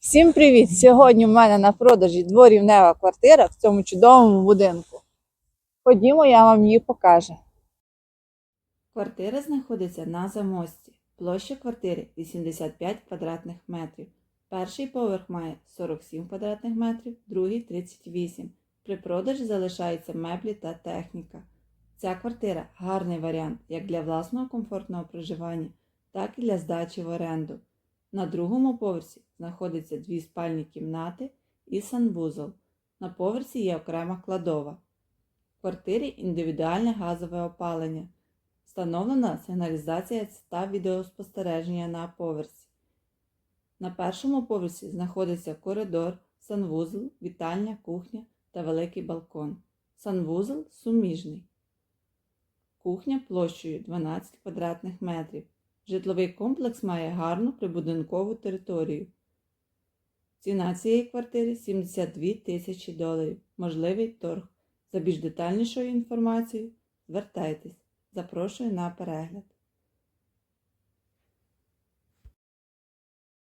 Всім привіт! Сьогодні в мене на продажі дворівнева квартира в цьому чудовому будинку. Ходімо, я вам її покажу. Квартира знаходиться на замості. Площа квартири 85 квадратних метрів. Перший поверх має 47 квадратних метрів, другий 38. При продажі залишаються меблі та техніка. Ця квартира гарний варіант як для власного комфортного проживання, так і для здачі в оренду. На другому поверсі знаходиться дві спальні кімнати і санвузол. На поверсі є окрема кладова. В квартирі індивідуальне газове опалення. Встановлена сигналізація та відеоспостереження на поверсі. На першому поверсі знаходиться коридор, санвузол, вітальня, кухня та великий балкон. Санвузол суміжний. Кухня площею 12 квадратних метрів. Житловий комплекс має гарну прибудинкову територію. Ціна цієї квартири 72 тисячі доларів. Можливий торг. За більш детальнішою інформацією звертайтесь. Запрошую на перегляд.